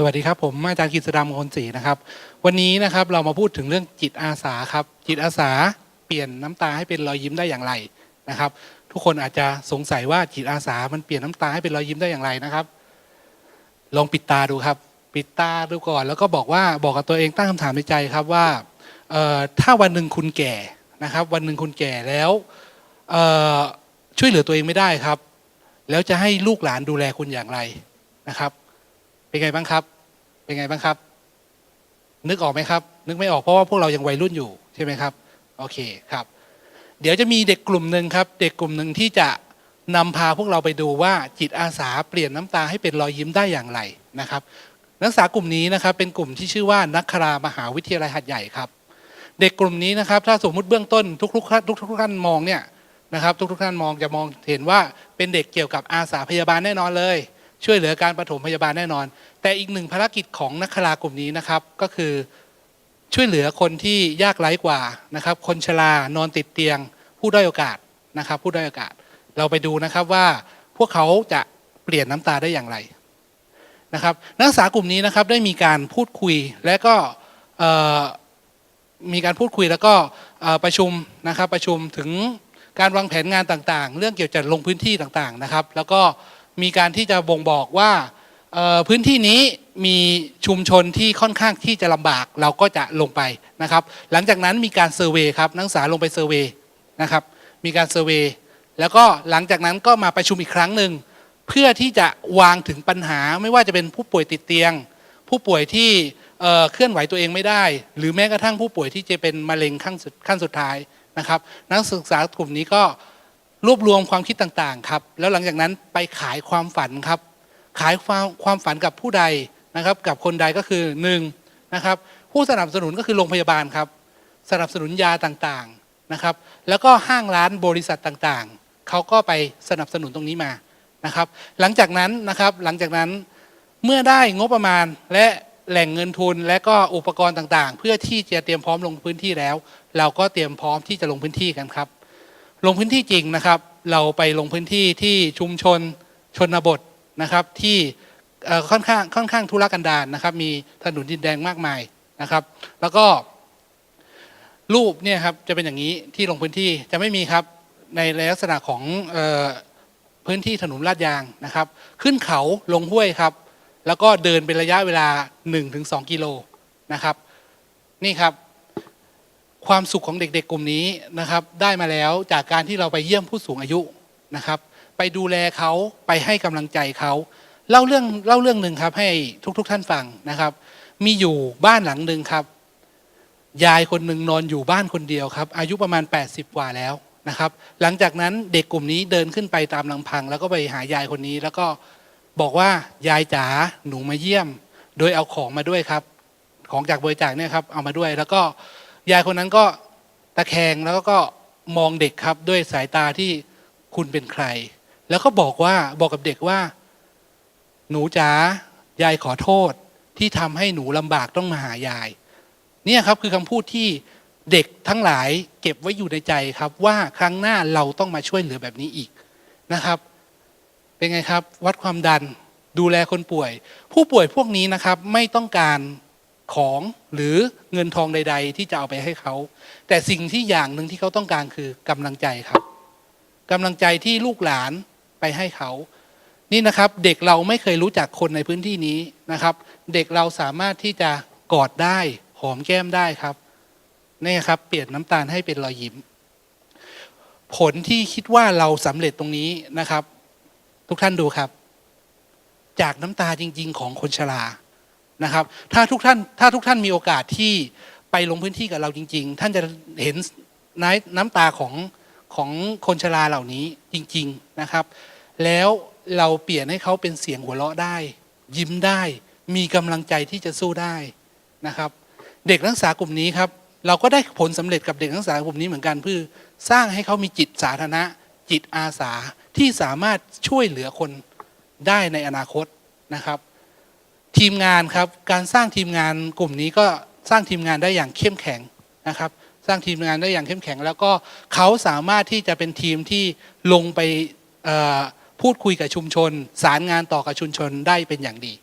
สวัสดีครับผมอาจารย์กฤษดามงคลศรีนะครับ วันนี้นะครับเรามาพูดถึงเรื่องจิตอาสาครับ จิตอาสาเปลี่ยนน้ำตาให้เป็นรอยยิ้มได้อย่างไรนะครับ ทุกคนอาจจะสงสัยว่าจิตอาสามันเปลี่ยนน้ำตาให้เป็นรอยยิ้มได้อย่างไรนะครับ ลองปิดตาดูครับ ปิดตาดูก่อน แล้วก็บอกว่าบอกกับตัวเองตั้งคำถามในใจครับว่าถ้าวันหนึ่งคุณแก่นะครับ วันหนึ่งคุณแก่แล้วช่วยเหลือตัวเองไม่ได้ครับ แล้วจะให้ลูกหลานดูแลคุณอย่างไรนะครับ เป็นไงบ้างครับ เป็นไงบ้างครับ นึกออกไหมครับ นึกไม่ออกเพราะว่าพวกเรายังวัยรุ่นอยู่ใช่ไหมครับ โอเคครับ เดี๋ยวจะมีเด็กกลุ่มหนึ่งครับ เด็กกลุ่มหนึ่งที่จะนำพาพวกเราไปดูว่าจิตอาสาเปลี่ยนน้ำตาให้เป็นรอยยิ้มได้อย่างไรนะครับ นักศึกษากลุ่มนี้นะครับ เป็นกลุ่มที่ชื่อว่านักครามหาวิทยาลัยหัดใหญ่ครับ เด็กกลุ่มนี้นะครับ ถ้าสมมุติเบื้องต้นทุกๆท่านทุกๆท่านมองเนี่ยนะครับ ทุกๆท่านมองจะมองเห็นว่าเป็นเด็กเกี่ยวกับอาสาพยาบาลแน่นอนเลย ช่วยเหลือการปฐมพยาบาลแน่นอน แต่อีกหนึ่งภารกิจของนักครากลุ่มนี้นะครับก็คือช่วยเหลือคนที่ยากไร้กว่านะครับ คนชรานอนติดเตียง ผู้ด้อยโอกาสนะครับ ผู้ด้อยโอกาส เราไปดูนะครับว่าพวกเขาจะเปลี่ยนน้ำตาได้อย่างไรนะครับ นักศึกษากลุ่มนี้นะครับได้มีการพูดคุยและก็มีการพูดคุยแล้วก็ประชุมนะครับประชุมถึงการวางแผนงานต่างๆ เรื่องเกี่ยวกับลงพื้นที่ต่างๆนะครับ แล้วก็ มีการที่จะบ่งบอกว่าพื้นที่นี้มีชุมชนที่ค่อนข้างที่จะลำบากเราก็จะลงไปนะครับ หลังจากนั้นมีการเซอร์เวยครับนักศึกษาลงไปเซอร์เวยนะครับ มีการเซอร์เวยแล้วก็หลังจากนั้นก็มาประชุมอีกครั้งหนึ่งเพื่อที่จะวางถึงปัญหาไม่ว่าจะเป็นผู้ป่วยติดเตียง ผู้ป่วยที่เอ่อเคลื่อนไหวตัวเองไม่ได้ หรือแม้กระทั่งผู้ป่วยที่จะเป็นมะเร็งขั้นสุดขั้นสุดท้ายนะครับ นักศึกษากลุ่มนี้ก็ รวบรวมความคิดต่างๆครับ แล้วหลังจากนั้นไปขายความฝันครับ ขายความความฝันกับผู้ใดนะครับ กับคนใดก็คือหนึ่งนะครับ ผู้สนับสนุนก็คือโรงพยาบาลครับ สนับสนุนยาต่างๆนะครับ แล้วก็ห้างร้านบริษัทต่างๆเขาก็ไปสนับสนุนตรงนี้มานะครับ หลังจากนั้นนะครับหลังจากนั้นเมื่อได้งบประมาณและแหล่งเงินทุนและก็อุปกรณ์ต่างๆ เพื่อที่จะเตรียมพร้อมลงพื้นที่แล้ว เราก็เตรียมพร้อมที่จะลงพื้นที่กันครับ ลงพื้นที่จริงนะครับ เราไปลงพื้นที่ที่ชุมชนชนบทนะครับ ที่ค่อนข้างค่อนข้างทุรกันดารนะครับ มีถนนดินแดงมากมายนะครับ แล้วก็ รูปเนี่ยครับจะเป็นอย่างนี้ที่ลงพื้นที่จะไม่มีครับในลักษณะของออพื้นที่ถนนลาดยางนะครับ ขึ้นเขาลงห้วยครับ แล้วก็เดินเป็นระยะเวลา 1-2 กิโลนะครับ นี่ครับ ความสุขของเด็กๆกลุ่มนี้นะครับ ได้มาแล้วจากการที่เราไปเยี่ยมผู้สูงอายุนะครับ ไปดูแลเขาไปให้กำลังใจเขาเล่าเรื่องเล่าเรื่องหนึ่งครับ ให้ทุกๆท่านฟังนะครับ มีอยู่บ้านหลังหนึ่งครับ ยายคนหนึ่งนอนอยู่บ้านคนเดียวครับ อายุประมาณ 80 กว่าแล้วนะครับ หลังจากนั้นเด็กกลุ่มนี้เดินขึ้นไปตามลำพัง แล้วก็ไปหายายคนนี้ แล้วก็บอกว่ายายจ๋าหนูมาเยี่ยม โดยเอาของมาด้วยครับ ของจากบริจาคเนี่ยครับเอามาด้วยแล้วก็ ยายคนนั้นก็ตะแคงแล้วก็มองเด็กครับด้วยสายตาที่คุณเป็นใคร แล้วก็บอกว่าบอกกับเด็กว่า หนูจ๋ายายขอโทษที่ทำให้หนูลำบากต้องมาหายาย เนี่ยครับคือคำพูดที่เด็กทั้งหลายเก็บไว้อยู่ในใจครับ ว่าครั้งหน้าเราต้องมาช่วยเหลือแบบนี้อีกนะครับ เป็นไงครับ วัดความดันดูแลคนป่วย ผู้ป่วยพวกนี้นะครับไม่ต้องการ ของหรือเงินทองใด ๆ ที่จะเอาไปให้เขา แต่สิ่งที่อย่างหนึ่งที่เขาต้องการคือกำลังใจครับกำลังใจที่ลูกหลานไปให้เขา นี่นะครับเด็กเราไม่เคยรู้จักคนในพื้นที่นี้นะครับ เด็กเราสามารถที่จะกอดได้หอมแก้มได้ครับนี่ครับเปลี่ยนน้ำตาลให้เป็นรอยยิ้ม ผลที่คิดว่าเราสำเร็จตรงนี้นะครับ ทุกท่านดูครับ จากน้ำตาจริง ๆ ของคนชรา นะครับ ถ้าทุกท่านถ้าทุกท่านมีโอกาสที่ไปลงพื้นที่กับเราจริง ๆ ท่านจะเห็นน้ำน้ำตาของของคนชราเหล่านี้จริง ๆนะครับ แล้วเราเปลี่ยนให้เขาเป็นเสียงหัวเราะได้ ยิ้มได้มีกำลังใจที่จะสู้ได้นะครับ เด็กนักศึกษากลุ่มนี้ครับ เราก็ได้ผลสำเร็จกับเด็กนักศึกษากลุ่มนี้เหมือนกันเพื่อสร้างให้เขามีจิตสาธารณะ จิตอาสาที่สามารถช่วยเหลือคนได้ในอนาคตนะครับ ทีมงานครับการสร้างทีมงานกลุ่มนี้ก็สร้างทีมงานได้อย่างเข้มแข็งนะครับ สร้างทีมงานได้อย่างเข้มแข็ง แล้วก็เขาสามารถที่จะเป็นทีมที่ลงไปพูดคุยกับชุมชน สารงานต่อกับชุมชนได้เป็นอย่างดี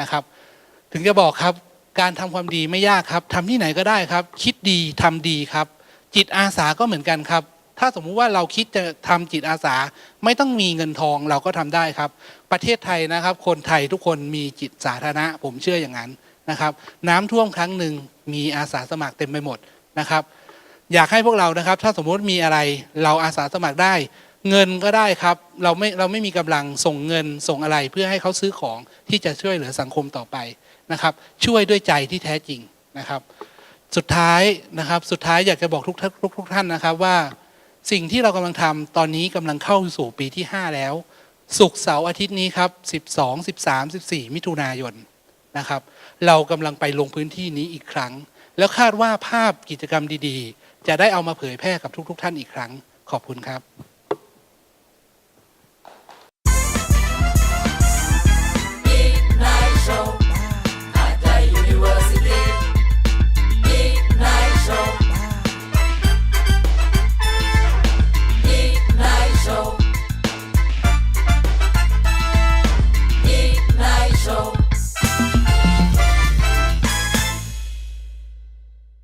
นะครับ ถึงจะบอกครับการทำความดีไม่ยากครับทำที่ไหนก็ได้ครับ คิดดีทำดีครับ จิตอาสาก็เหมือนกันครับ ถ้าสมมุติว่าเราคิดจะทำจิตอาสา ไม่ต้องมีเงินทองเราก็ทำได้ครับ ประเทศไทยนะครับ คนไทยทุกคนมีจิตสาธารณะ ผมเชื่ออย่างนั้นนะครับ น้ำท่วมครั้งหนึ่งมีอาสาสมัครเต็มไปหมดนะครับ อยากให้พวกเรานะครับ ถ้าสมมุติมีอะไรเราอาสาสมัครได้ เงินก็ได้ครับ เราไม่เราไม่มีกำลังส่งเงินส่งอะไรเพื่อให้เขาซื้อของที่จะช่วยเหลือสังคมต่อไปนะครับ ช่วยด้วยใจที่แท้จริงนะครับ สุดท้ายนะครับ สุดท้ายอยากจะบอกทุกทุกทุกท่านนะครับว่า สิ่งที่เรากำลังทำตอนนี้กำลังเข้าสู่ปีที่ 5 แล้วศุกร์เสาร์อาทิตย์นี้ครับ 12 13 14 มิถุนายนนะครับ เรากำลังไปลงพื้นที่นี้อีกครั้ง แล้วคาดว่าภาพกิจกรรมดีๆ จะได้เอามาเผยแพร่กับทุก ๆ ท่านอีกครั้ง ขอบคุณครับ